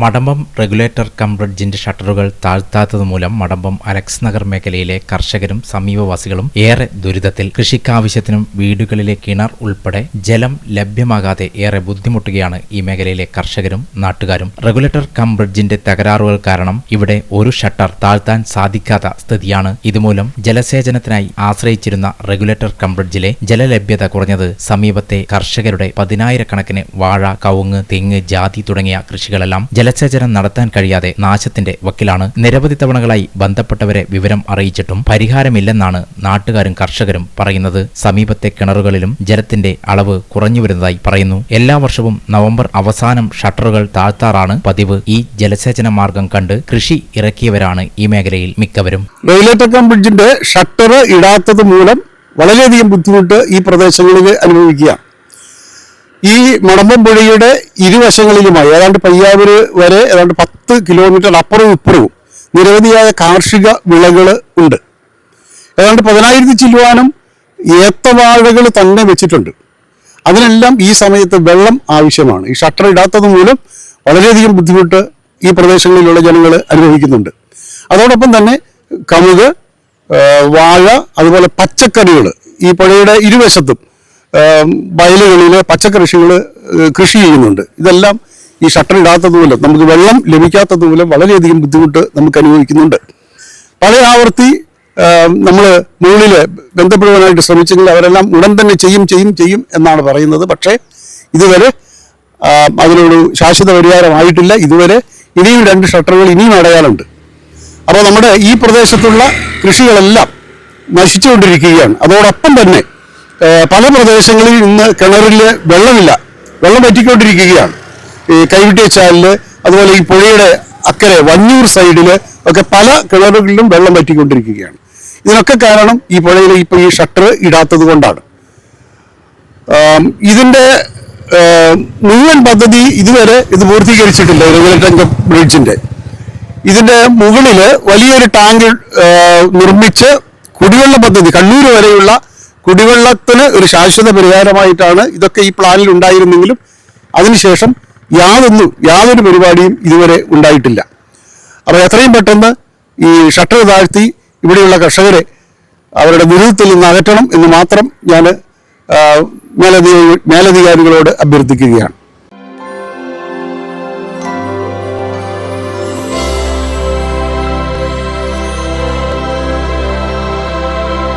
Madampam regulator cum ബ്രിഡ്ജിന്റെ ഷട്ടറുകൾ താഴ്ത്താത്തത് മൂലം Madampam Alex Nagar മേഖലയിലെ കർഷകരും സമീപവാസികളും ഏറെ ദുരിതത്തിൽ. കൃഷിക്കാവശ്യത്തിനും വീടുകളിലെ കിണർ ഉൾപ്പെടെ ജലം ലഭ്യമാകാതെ ഏറെ ബുദ്ധിമുട്ടുകയാണ് ഈ മേഖലയിലെ കർഷകരും നാട്ടുകാരും. റെഗുലേറ്റർ കം ബ്രിഡ്ജിന്റെ തകരാറുകൾ കാരണം ഇവിടെ ഒരു ഷട്ടർ താഴ്ത്താൻ സാധിക്കാത്ത സ്ഥിതിയാണ്. ഇതുമൂലം ജലസേചനത്തിനായി ആശ്രയിച്ചിരുന്ന റെഗുലേറ്റർ കം ബ്രിഡ്ജിലെ ജലലഭ്യത കുറഞ്ഞത് സമീപത്തെ കർഷകരുടെ പതിനായിരക്കണക്കിന് വാഴ കവുങ്ങ് തെങ്ങ് ജാതി തുടങ്ങിയ കൃഷികളെല്ലാം ജലസേചനം നടത്താൻ കഴിയാതെ നാശത്തിന്റെ വക്കിലാണ്. നിരവധി തവണകളായി ബന്ധപ്പെട്ടവരെ വിവരം അറിയിച്ചിട്ടും പരിഹാരമില്ലെന്നാണ് നാട്ടുകാരും കർഷകരും പറയുന്നത്. സമീപത്തെ കിണറുകളിലും ജലത്തിന്റെ അളവ് കുറഞ്ഞു വരുന്നതായി പറയുന്നു. എല്ലാ വർഷവും നവംബർ അവസാനം ഷട്ടറുകൾ താഴ്ത്താറാണ് പതിവ്. ഈ ജലസേചന മാർഗം കണ്ട് കൃഷി ഇറക്കിയവരാണ് ഈ മേഖലയിൽ മിക്കവരും. റെഗുലേറ്റർ ബ്രിഡ്ജിന്റെ ഷട്ടർ ഇടാത്തത് മൂലം വളരെയധികം ബുദ്ധിമുട്ട് ഈ പ്രദേശങ്ങളിൽ അനുഭവിക്കുക ഈ മടമ്പം പുഴയുടെ ഇരുവശങ്ങളിലുമായി ഏതാണ്ട് പയ്യാവൂര് വരെ ഏതാണ്ട് പത്ത് കിലോമീറ്റർ അപ്പുറവും ഇപ്പുറവും നിരവധിയായ കാർഷിക വിളകൾ ഉണ്ട്. ഏതാണ്ട് പതിനായിരത്തി ചില്ലുവാനും ഏത്തവാഴകൾ തന്നെ വെച്ചിട്ടുണ്ട്. അതിനെല്ലാം ഈ സമയത്ത് വെള്ളം ആവശ്യമാണ്. ഈ ഷട്ടർ ഇടാത്തത് മൂലം വളരെയധികം ബുദ്ധിമുട്ട് ഈ പ്രദേശങ്ങളിലുള്ള ജനങ്ങൾ അനുഭവിക്കുന്നുണ്ട്. അതോടൊപ്പം തന്നെ കമുക് വാഴ അതുപോലെ പച്ചക്കറികൾ ഈ പുഴയുടെ ഇരുവശത്തും വയലുകളിൽ പച്ചക്കൃഷികൾ കൃഷി ചെയ്യുന്നുണ്ട്. ഇതെല്ലാം ഈ ഷട്ടർ ഇടാത്തത് മൂലം നമുക്ക് വെള്ളം ലഭിക്കാത്തത് മൂലം വളരെയധികം ബുദ്ധിമുട്ട് നമുക്ക് അനുഭവിക്കുന്നുണ്ട്. പല ആവർത്തി നമ്മൾ മുകളിൽ ബന്ധപ്പെടുവാനായിട്ട് ശ്രമിച്ചെങ്കിൽ അവരെല്ലാം ഉടൻ തന്നെ ചെയ്യും ചെയ്യും ചെയ്യും എന്നാണ് പറയുന്നത്. പക്ഷേ ഇതുവരെ അതിനൊരു ശാശ്വത പരിഹാരമായിട്ടില്ല. ഇതുവരെ ഇനിയും രണ്ട് ഷട്ടറുകൾ ഇനിയും അടയാളുണ്ട്. അപ്പോൾ നമ്മുടെ ഈ പ്രദേശത്തുള്ള കൃഷികളെല്ലാം നശിച്ചുകൊണ്ടിരിക്കുകയാണ്. അതോടൊപ്പം തന്നെ പല പ്രദേശങ്ങളിൽ ഇന്ന് കിണറിൽ വെള്ളമില്ല. വെള്ളം വറ്റിക്കൊണ്ടിരിക്കുകയാണ്. ഈ കൈവിട്ടിയ ചാലിൽ അതുപോലെ ഈ പുഴയുടെ അക്കരെ വഞ്ഞൂർ സൈഡിൽ ഒക്കെ പല കിണറുകളിലും വെള്ളം വറ്റിക്കൊണ്ടിരിക്കുകയാണ്. ഇതിനൊക്കെ കാരണം ഈ പുഴയിലെ ഇപ്പോൾ ഈ ഷട്ടർ ഇടാത്തത് കൊണ്ടാണ്. ഇതിന്റെ മുഴുവൻ പദ്ധതി ഇതുവരെ ഇത് പൂർത്തീകരിച്ചിട്ടില്ല റെഗുലേറ്റർ ബ്രിഡ്ജിന്റെ. ഇതിന്റെ മുകളിൽ വലിയൊരു ടാങ്ക് നിർമ്മിച്ച് കുടിവെള്ള പദ്ധതി കണ്ണൂർ വരെയുള്ള കുടിവെള്ളത്തിന് ഒരു ശാശ്വത പരിഹാരമായിട്ടാണ് ഇതൊക്കെ ഈ പ്ലാനിൽ ഉണ്ടായിരുന്നെങ്കിലും അതിനുശേഷം യാതൊന്നും യാതൊരു പരിപാടിയും ഇതുവരെ ഉണ്ടായിട്ടില്ല. അപ്പോൾ എത്രയും പെട്ടെന്ന് ഈ ഷട്ടർ താഴ്ത്തി ഇവിടെയുള്ള കർഷകരെ അവരുടെ ദുരിതത്തിൽ നിന്ന് അകറ്റണം എന്ന് മാത്രം ഞാൻ മേലധികാരി മേലധികാരികളോട് അഭ്യർത്ഥിക്കുകയാണ്.